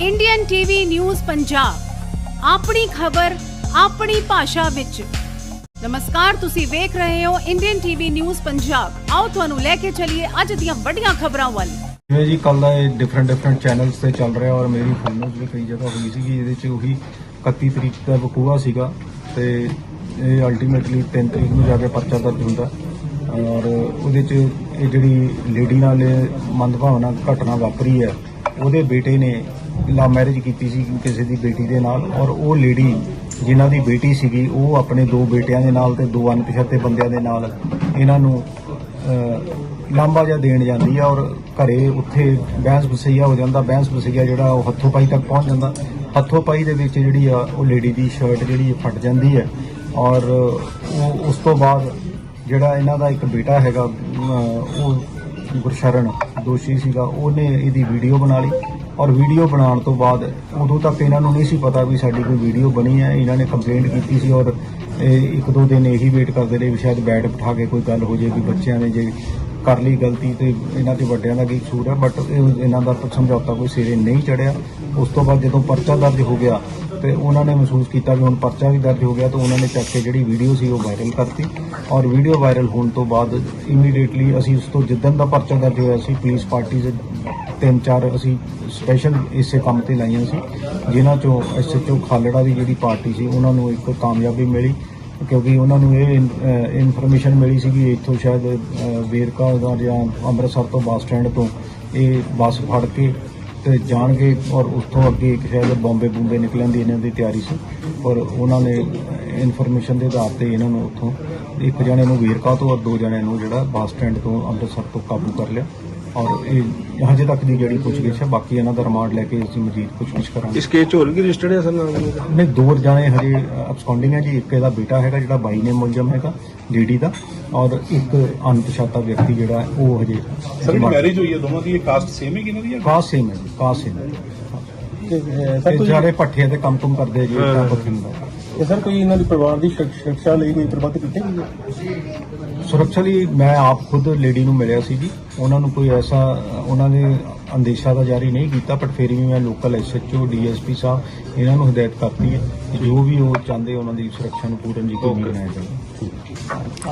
Indian TV news Punjab ਆਪਣੀ ਖਬਰ, ਆਪਣੀ ਭਾਸ਼ਾ ਵਿੱਚ। ਨਮਸਕਾਰ, ਤੁਸੀਂ ਵੇਖ ਰਹੇ ਹੋ ਇੰਡੀਅਨ ਟੀਵੀ ਨਿਊਜ਼ ਪੰਜਾਬ ਆਓ ਤੁਹਾਨੂੰ ਲੈ ਕੇ ਚੱਲੀਏ ਅੱਜ ਦੀਆਂ ਵੱਡੀਆਂ ਖਬਰਾਂ ਵੱਲ। ਜਿਵੇਂ ਜੀ ਕੱਲ ਦਾ ਇਹ ਡਿਫਰੈਂਟ ਡਿਫਰੈਂਟ ਚੈਨਲਸ ਤੇ ਚੱਲ ਰਿਹਾ ਔਰ ਮੇਰੀ ਫਿਲਮ ਵੀ ਕਈ ਜਗ੍ਹਾ ਹੋਈ ਸੀਗੀ, ਇਹਦੇ ਚ ਉਹੀ 31 ਤਰੀਕ ਦਾ ਵਕੂਆ ਸੀਗਾ ਤੇ ਇਹ ਅਲਟੀਮੇਟਲੀ 3 ਤਰੀਕ ਨੂੰ ਜਾ ਕੇ ਪਰਚਾ ਦਰਜ ਹੁੰਦਾ। ਔਰ ਉਹਦੇ ਚ ਇਹ ਜਿਹੜੀ ਲੇਡੀ ਨਾਲ ਮੰਦਭਾਵਨਾ ਘਟਨਾ ਵਾਪਰੀ ਹੈ, ਉਹਦੇ ਬੇਟੇ ਨੇ ਲਵ ਮੈਰਿਜ ਕੀਤੀ ਸੀ ਕਿਸੇ ਦੀ ਬੇਟੀ ਦੇ ਨਾਲ ਔਰ ਉਹ ਲੇਡੀ ਜਿਨ੍ਹਾਂ ਦੀ ਬੇਟੀ ਸੀਗੀ, ਉਹ ਆਪਣੇ ਦੋ ਬੇਟਿਆਂ ਦੇ ਨਾਲ ਤੇ ਦੋ ਅਣਪਛਾਤੇ ਬੰਦਿਆਂ ਦੇ ਨਾਲ ਇਹਨਾਂ ਨੂੰ ਲਾਂਬਾ ਜਿਹਾ ਦੇਣ ਜਾਂਦੀ ਆ ਔਰ ਘਰੇ ਉੱਥੇ ਬਹਿਸ ਬਸਈਆ ਹੋ ਜਾਂਦਾ, ਬਹਿਸ ਬਸਈਆ ਜਿਹੜਾ ਉਹ ਹੱਥੋਂ ਪਾਈ ਤੱਕ ਪਹੁੰਚ ਜਾਂਦਾ। ਹੱਥੋਂ ਪਾਈ ਦੇ ਵਿੱਚ ਜਿਹੜੀ ਆ ਉਹ ਲੇਡੀ ਦੀ ਸ਼ਰਟ ਜਿਹੜੀ ਫਟ ਜਾਂਦੀ ਹੈ ਔਰ ਉਹ ਉਸ ਤੋਂ ਬਾਅਦ ਜਿਹੜਾ ਇਹਨਾਂ ਦਾ ਇੱਕ ਬੇਟਾ ਹੈਗਾ ਉਹ ਗੁਰਸ਼ਰਨ ਦੋਸ਼ੀ ਸੀਗਾ, ਉਹਨੇ ਇਹਦੀ ਵੀਡੀਓ ਬਣਾ ਲਈ। ਔਰ ਵੀਡੀਓ ਬਣਾਉਣ ਤੋਂ ਬਾਅਦ ਉਦੋਂ ਤੱਕ ਇਹਨਾਂ ਨੂੰ ਨਹੀਂ ਸੀ ਪਤਾ ਵੀ ਸਾਡੀ ਕੋਈ ਵੀਡੀਓ ਬਣੀ ਹੈ। ਇਹਨਾਂ ਨੇ ਕੰਪਲੇਂਟ ਕੀਤੀ ਸੀ ਔਰ ਇਹ ਇੱਕ ਦੋ ਦਿਨ ਇਹੀ ਵੇਟ ਕਰਦੇ ਰਹੇ ਵੀ ਸ਼ਾਇਦ ਬੈਠ ਬਿਠਾ ਕੇ ਕੋਈ ਗੱਲ ਹੋ ਜੇ, ਵੀ ਬੱਚਿਆਂ ਨੇ ਜੇ ਕਰ ਲਈ ਗਲਤੀ ਤੇ ਇਹਨਾਂ ਤੇ ਵੱਡਿਆਂ ਦਾ ਕੀ ਕਸੂਰ ਹੈ। ਬਟ ਇਹਨਾਂ ਦਾ ਸਮਝੌਤਾ ਕੋਈ ਸਿਰੇ ਨਹੀਂ ਚੜਿਆ। ਉਸ ਤੋਂ ਬਾਅਦ ਜਦੋਂ ਪਰਚਾ ਦਰਜ ਹੋ ਗਿਆ ਤੇ ਉਹਨਾਂ ਨੇ ਮਹਿਸੂਸ ਕੀਤਾ ਵੀ ਹੁਣ ਪਰਚਾ ਵੀ ਦਰਜ ਹੋ ਗਿਆ ਤਾਂ ਉਹਨਾਂ ਨੇ ਚੱਕ ਕੇ ਜਿਹੜੀ ਵੀਡੀਓ ਸੀ ਉਹ ਵਾਇਰਲ ਕਰਤੀ ਔਰ ਵੀਡੀਓ ਵਾਇਰਲ ਹੋਣ ਤੋਂ ਬਾਅਦ ਇਮੀਡੀਏਟਲੀ ਅਸੀਂ ਉਸ ਤੋਂ ਜਿੱਦਣ ਦਾ ਪਰਚਾ ਦਰਜ ਹੋਇਆ ਸੀ ਪੁਲਿਸ ਪਾਰਟੀ ਦੇ ਤਿੰਨ ਚਾਰ ਅਸੀਂ ਸਪੈਸ਼ਲ ਇਸੇ ਕੰਮ ਤੇ ਲਾਈਆਂ ਸੀ, ਜਿਨ੍ਹਾਂ ਚੋਂ ਐਸਐਚਓ ਖਾਲੜਾ ਦੀ ਜਿਹੜੀ ਪਾਰਟੀ ਸੀ, ਉਹਨਾਂ ਨੂੰ ਇੱਕ ਕਾਮਯਾਬੀ ਮਿਲੀ, ਕਿਉਂਕਿ ਉਹਨਾਂ ਨੂੰ ਇਹ ਇਨਫੋਰਮੇਸ਼ਨ ਮਿਲੀ ਸੀ ਕਿ ਇੱਥੋਂ ਸ਼ਾਇਦ ਵੇਰਕਾ ਦਾ ਜਾਂ ਅੰਮ੍ਰਿਤਸਰ ਤੋਂ ਬੱਸ ਸਟੈਂਡ ਤੋਂ ਇਹ ਬੱਸ ਫੜ ਕੇ ਤੇ ਜਾਣਗੇ ਔਰ ਉੱਥੋਂ ਅੱਗੇ ਇੱਕ ਸ਼ਾਇਦ ਬੰਬੇ ਬੁੰਬੇ ਨਿਕਲਣ ਦੀ ਇਹਨਾਂ ਦੀ ਤਿਆਰੀ ਸੀ ਔਰ ਉਹਨਾਂ ਨੇ ਇਨਫੋਰਮੇਸ਼ਨ ਦੇ ਆਧਾਰ ਤੇ ਇਹਨਾਂ ਨੂੰ ਉੱਥੋਂ ਇੱਕ ਜਣੇ ਨੂੰ ਵੇਰਕਾ ਤੋਂ ਔਰ ਦੋ ਜਣਿਆਂ ਨੂੰ ਜਿਹੜਾ ਬੱਸ ਸਟੈਂਡ ਤੋਂ ਅੰਮ੍ਰਿਤਸਰ ਤੋਂ ਕਾਬੂ ਕਰ ਲਿਆ। ਔਰ ਇਹ ਹਜੇ ਤੱਕ ਦੀ ਜਿਹੜੀ ਪੁੱਛਗਿੱਛ ਹੈ ਬਾਕੀ ਇਹਨਾਂ ਦਾ ਰਿਮਾਂਡ ਲੈ ਕੇ ਅਸੀਂ ਮਜ਼ੀਦ ਪੁੱਛਗਿੱਛ ਕਰਾਂਗੇ। ਇਸ ਕੇਸ ਚ ਹੋਰ ਵੀ ਰਜਿਸਟਰਡ ਹੈ ਸਰ ਨਾਮ ਇਹਦਾ? ਨਹੀਂ ਦੋ ਜਾਣੇ ਹਜੇ ਅਬਸਕੌਂਡਿੰਗ ਹੈ ਜੀ। ਇੱਕ ਇਹਦਾ ਬੇਟਾ ਹੈਗਾ ਜਿਹੜਾ ਬਾਈ ਨੇ ਮੁਲਜ਼ਮ ਹੈਗਾ ਲੇਡੀ ਦਾ। ਔਰ ਇੱਕ ਅਣਪਛਾਤਾ ਵਿਅਕਤੀ ਜਿਹੜਾ ਹੈ, ਉਹ ਹਜੇ ਸਰ ਜਿਹੜੀ ਮੈਰਿਜ ਹੋਈ ਹੈ ਦੋਵਾਂ ਦੀ ਇਹ ਕਾਸਟ ਸੇਮ ਹੈ ਕਿ ਇਹਨਾਂ ਦੀ ਜਾਂ ਕਾਸ ਸੇਮ ਹੈ ਜੀ ਕਾਸ ਸੇਮ ਹੈ ਸਰ ਇਹ ਕੋਈ ਸਾਰੇ ਪੱਠੇ ਤੇ ਕੰਮ ਕੁਮ ਕਰਦੇ ਜੀ ਤਾਂ ਦਾ। ਇਹ ਸਰ ਕੋਈ ਇਹਨਾਂ ਦੀ ਪਰਿਵਾਰ ਦੀ ਸੁਰੱਖ- ਸੁਰੱਖਿਆ ਲਈ ਕੋਈ ਪ੍ਰਬੰਧ ਕੀਤੇ ਗਏ ਹੈ? ਸੁਰੱਖਿਆ ਲਈ ਮੈਂ ਆਪ ਖੁਦ ਲੇਡੀ ਨੂੰ ਮਿਲਿਆ ਸੀ ਜੀ। ਉਹਨਾਂ ਨੂੰ ਕੋਈ ਐਸਾ ਉਹਨਾਂ ਨੇ ਅੰਦੇਸ਼ਾ ਤਾਂ ਜਾਰੀ ਨਹੀਂ ਕੀਤਾ ਪਰ ਫਿਰ ਵੀ ਮੈਂ ਲੋਕਲ ਐਸਐਚਓ ਡੀਐਸਪੀ ਸਾਹਿਬ ਇਹਨਾਂ ਨੂੰ ਹਦਾਇਤ ਕਰਤੀ ਹੈ ਕਿ ਜੋ ਵੀ ਉਹ ਚਾਹੁੰਦੇ ਉਹਨਾਂ ਦੀ ਸੁਰੱਖਿਆ ਨੂੰ ਪੂਰਨ ਯਕੀਨੀ ਬਣਾਇਆ ਜਾਵੇ।